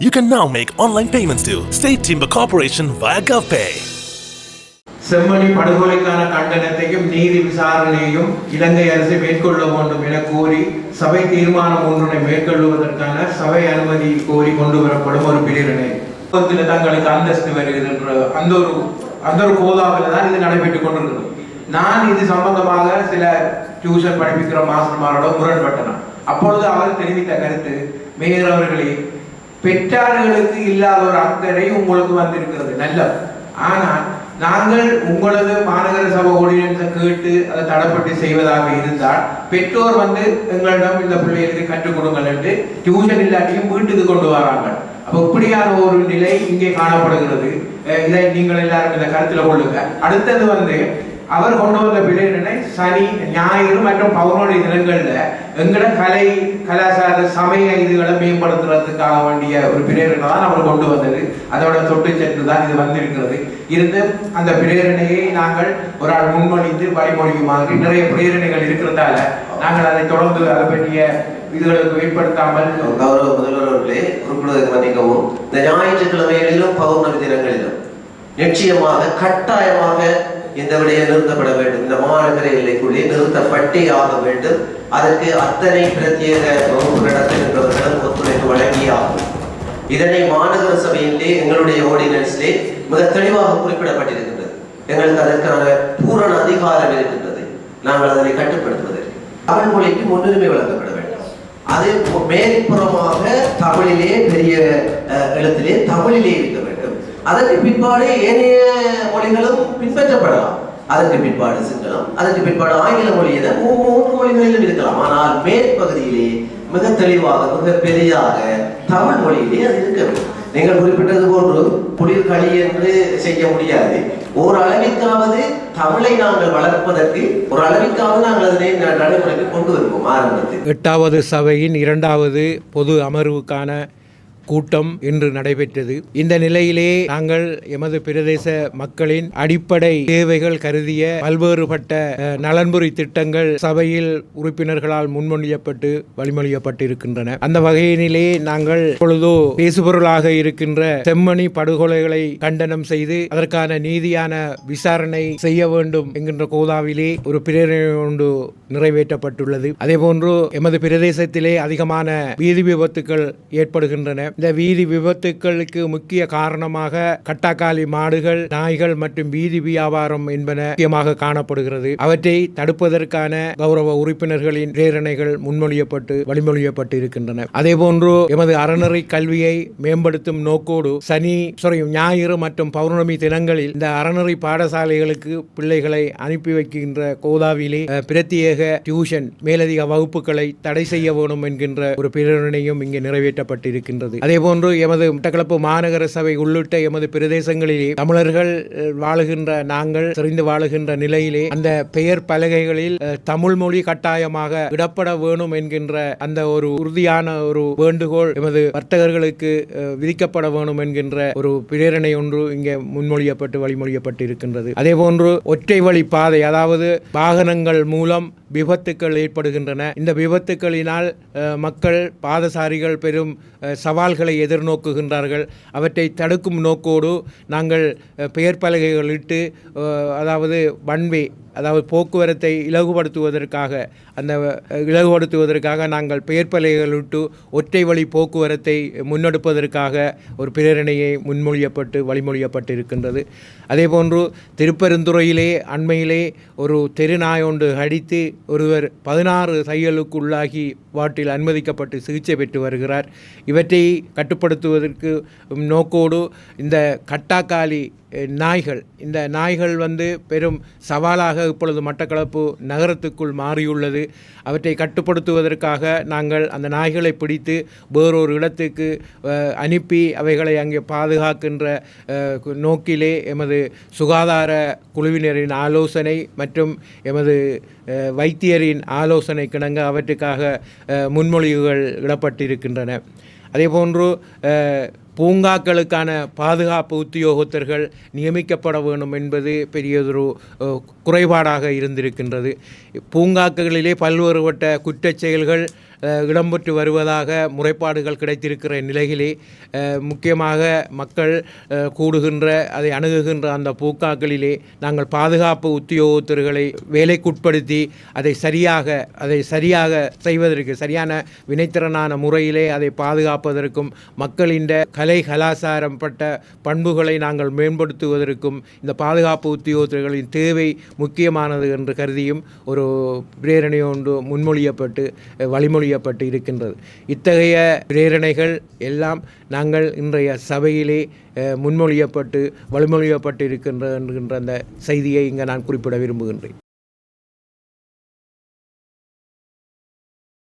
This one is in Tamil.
You can now make online payments to State Timber Corporation via GovPay. Chemmani படுகொலைக்கான கண்டனத்தையும் நீதி விசாரணையையும் இலங்கை அரசு மேற்கொள்ள வேண்டும் என கோரி சபை தீர்மானம் ஒன்றினை மேற்கொள்வதற்கான சபை அனுமதி கோரி கொண்டு வரப்படும் ஒரு பிரிவினை. தங்களுக்கு அந்தஸ்து வருகின்ற அந்த ஒரு அந்த ஒரு கோதாவில் தான் இது நடைபெற்றுக் கொண்டிருக்கிறது நான் இது சம்பந்தமாக சில டியூஷன் படிப்பிக்கிற மாஸ்டர்மாரோட முரண்பட்டேன் அப்பொழுது அவர் தெரிவித்த கருத்து மேயர் அவர்களே பெற்றார்களுக்கு இல்லாத ஒரு அக்கறை உங்களுக்கு வந்திருக்கிறது. நல்லது. ஆனால் நாங்கள் உங்களது மாநகர சபை ஊழியர்களை கேட்டு அதை தடப்பட்டு செய்வதாக இருந்தால் பெற்றோர் வந்து எங்களிடம் இந்த பிள்ளைகளுக்கு கற்றுக் கொடுங்கள் என்று டியூஷன் இல்லாட்டியும் வீட்டுக்கு கொண்டு வராங்க. அப்போ இப்படியான ஒரு நிலை இங்கே காணப்படுகிறது. இதை நீங்கள் எல்லாரும் இந்த கருத்தில் கொள்ளுங்க. அடுத்தது வந்து அவர் கொண்டு வந்த பிரேரணை சனி ஞாயிறு மற்றும் பௌர்ணமி தினங்களில் எங்களோட கலை கலாச்சார சமய இதுகளை மேம்படுத்துறதுக்காக வேண்டிய ஒரு பிரேரணை தான் அவர் கொண்டு வந்தது. அதோட தொட்டு சென்று தான் இது வந்திருக்கிறது. இருந்து அந்த பிரேரணையை நாங்கள் ஒரு ஆள் முன்மொழிந்து வழிமொழியுமாக நிறைய பிரேரணைகள் இருக்கிறதால நாங்கள் அதை தொடர்ந்து அதை பற்றிய இதுகளுக்கு ஏற்படுத்தாமல் கௌரவ முதல்வர் அவர்களே குறிப்பிடுவதற்கு மன்னிக்கவும் இந்த ஞாயிற்றுக்கிழமைகளிலும் பௌர்ணமி தினங்களிலும் நிச்சயமாக கட்டாயமாக இந்த விடையை நிறுத்தப்பட வேண்டும். இந்த மாநகர எல்லைக்குள்ளே நிறுத்தப்பட்டே ஆக வேண்டும். அதற்கு அத்தனை பிரத்யேக வகுப்பு நடத்துகின்றவர்களும் ஒத்துழைப்பு வழங்கியே ஆகும் இதனை மாநகர சபையிலே எங்களுடைய ஓர்டினன்ஸிலே மிக தெளிவாக குறிப்பிடப்பட்டிருக்கின்றது. எங்களுக்கு அதற்கான பூரண அதிகாரம் இருக்கின்றது. நாங்கள் அதனை கட்டுப்படுத்துவதற்கு. தமிழ் மொழிக்கு முன்னுரிமை வழங்கப்பட வேண்டும். அது மேற்புறமாக தமிழிலே பெரிய அஹ், எழுத்திலே தமிழிலே இருக்க வேண்டும். அதற்கு பின்பாடு ஏனைய மொழிகளும் பின்பற்றப்படலாம். அதற்கு பின்பாடு சிங்களம் அதற்கு பின்பாடு ஆங்கில மொழி என மூன்று மொழிகளிலும் இருக்கலாம். ஆனால் மேற்பகுதியிலே மிக தெளிவாக மிக பெரிதாக தமிழ் மொழியிலே அது இருக்க வேண்டும். நீங்கள் குறிப்பிட்டது போன்று குளிர்களி என்று செய்ய முடியாது. ஒரு அளவிற்காவது தமிழை நாங்கள் வளர்ப்பதற்கு ஒரு அளவிற்காவது நாங்கள் அதனை நடைமுறைக்கு கொண்டு வருவோம். ஆரம்பத்தில் எட்டாவது சபையின் இரண்டாவது பொது அமர்வுக்கான கூட்டம் இன்று நடைபெற்றது. இந்த நிலையிலே நாங்கள் எமது பிரதேச மக்களின் அடிப்படை தேவைகள் கருதிய பல்வேறுபட்ட நலன்புரி திட்டங்கள் சபையில் உறுப்பினர்களால் முன்மொழியப்பட்டு வழிமொழியப்பட்டிருக்கின்றன. அந்த வகையினிலே நாங்கள் இப்பொழுதோ பேசுபொருளாக இருக்கின்ற செம்மணி படுகொலைகளை கண்டனம் செய்து அதற்கான நீதியான விசாரணை செய்ய வேண்டும் என்கின்ற கோதாவிலே ஒரு பிரேரணை ஒன்று நிறைவேற்றப்பட்டுள்ளது. அதேபோன்று எமது பிரதேசத்திலே அதிகமான வீதி விபத்துக்கள் ஏற்படுகின்றன. இந்த வீதி விபத்துக்களுக்கு முக்கிய காரணமாக கட்டாக்காலி மாடுகள் நாய்கள் மற்றும் வீதி வியாபாரம் என்பன முக்கியமாக காணப்படுகிறது. அவற்றை தடுப்பதற்கான கௌரவ உறுப்பினர்களின் பிரேரணைகள் முன்மொழியப்பட்டு வழிமொழியப்பட்டு இருக்கின்றன அதே போன்று எமது அறநெறி கல்வியை மேம்படுத்தும் நோக்கோடு சனி சாரி ஞாயிறு மற்றும் பௌர்ணமி தினங்களில் இந்த அறநெறி பாடசாலைகளுக்கு பிள்ளைகளை அனுப்பி வைக்கின்ற கோதாவிலே பிரத்யேக டியூஷன் மேலதிக வகுப்புகளை தடை செய்ய வேண்டும் என்கின்ற ஒரு பிரேரணையும் இங்கே நிறைவேற்றப்பட்டிருக்கின்றது. அதேபோன்று எமது மட்டக்களப்பு மாநகர சபை உள்ளிட்ட எமது பிரதேசங்களிலே தமிழர்கள் வாழுகின்ற நாங்கள் தெரிந்து வாழுகின்ற நிலையிலே அந்த பெயர் பலகைகளில் தமிழ் மொழி கட்டாயமாக இடப்பட வேணும் என்கின்ற அந்த ஒரு உறுதியான ஒரு வேண்டுகோள் எமது வர்த்தகர்களுக்கு விதிக்கப்பட வேணும் என்கின்ற ஒரு பிரேரணை ஒன்று இங்கே முன்மொழியப்பட்டு வழிமொழியப்பட்டு இருக்கின்றது அதே போன்று ஒற்றை வழி பாதை அதாவது வாகனங்கள் மூலம் விபத்துக்கள் ஏற்படுகின்றன. இந்த விபத்துக்களினால் மக்கள் பாதசாரிகள் பெரும் சவால் சவால்களை எதிர்நோக்குகின்றார்கள். அவற்றை தடுக்கும் நோக்கோடு நாங்கள் பெயர் பலகைகள் இட்டு அதாவது வன்வே அதாவது போக்குவரத்தை இலகுபடுத்துவதற்காக அந்த இலகுபடுத்துவதற்காக நாங்கள் பெயர் பலகைகளிட்டு ஒற்றை வழி போக்குவரத்தை முன்னெடுப்பதற்காக ஒரு பிரேரணையை முன்மொழியப்பட்டு வழிமொழியப்பட்டு இருக்கின்றது அதேபோன்று திருப்பெருந்துறையிலே அண்மையிலே ஒரு தெருநாய் ஒன்று அடித்து ஒருவர் பதினாறு தையலுக்குள்ளாகி வாட்டில் அனுமதிக்கப்பட்டு சிகிச்சை பெற்று வருகிறார். இவற்றை கட்டுப்படுத்துவதற்கு நோக்கோடு இந்த கட்டாக்காலி நாய்கள் இந்த நாய்கள் வந்து பெரும் சவாலாக இப்பொழுது மட்டக்களப்பு நகரத்துக்குள் மாறியுள்ளது. அவற்றை கட்டுப்படுத்துவதற்காக நாங்கள் அந்த நாய்களை பிடித்து வேறொரு இடத்துக்கு அனுப்பி அவைகளை அங்கே பாதுகாக்கின்ற நோக்கிலே எமது சுகாதார குழுவினரின் ஆலோசனை மற்றும் எமது வைத்தியரின் ஆலோசனை கிணங்க அவற்றுக்காக முன்மொழிவுகள் இடப்பட்டிருக்கின்றன. அதேபோன்று பூங்காக்களுக்கான பாதுகாப்பு உத்தியோகத்தர்கள் நியமிக்கப்பட வேண்டும் என்பது பெரியதொரு குறைபாடாக இருந்திருக்கின்றது. பூங்காக்களிலே பல்வேறுபட்ட குற்றச் செயல்கள் இடம்பெற்று வருவதாக முறைப்பாடுகள் கிடைத்திருக்கிற நிலையிலே முக்கியமாக மக்கள் கூடுகின்ற அதை அணுகுகின்ற அந்த பூக்காக்களிலே நாங்கள் பாதுகாப்பு உத்தியோகத்தர்களை வேலைக்குட்படுத்தி அதை சரியாக அதை சரியாக செய்வதற்கு சரியான வினைத்திறனான முறையிலே அதை பாதுகாப்பதற்கும் மக்களின் கலை கலாச்சாரம் பட்ட பண்புகளை நாங்கள் மேம்படுத்துவதற்கும் இந்த பாதுகாப்பு உத்தியோகத்தர்களின் தேவை முக்கியமானது என்று கருதியும் ஒரு பிரேரணையொன்று முன்மொழியப்பட்டு வழிமொழி செய்யப்பட்டு இருக்கின்றது இத்தகைய பிரேரணைகள் எல்லாம் நாங்கள் இன்றைய சபையிலே முன்மொழியப்பட்டு வழிமொழியப்பட்டு இருக்கின்ற என்கின்ற அந்த செய்தியை இங்கே நான் குறிப்பிட விரும்புகின்றேன்.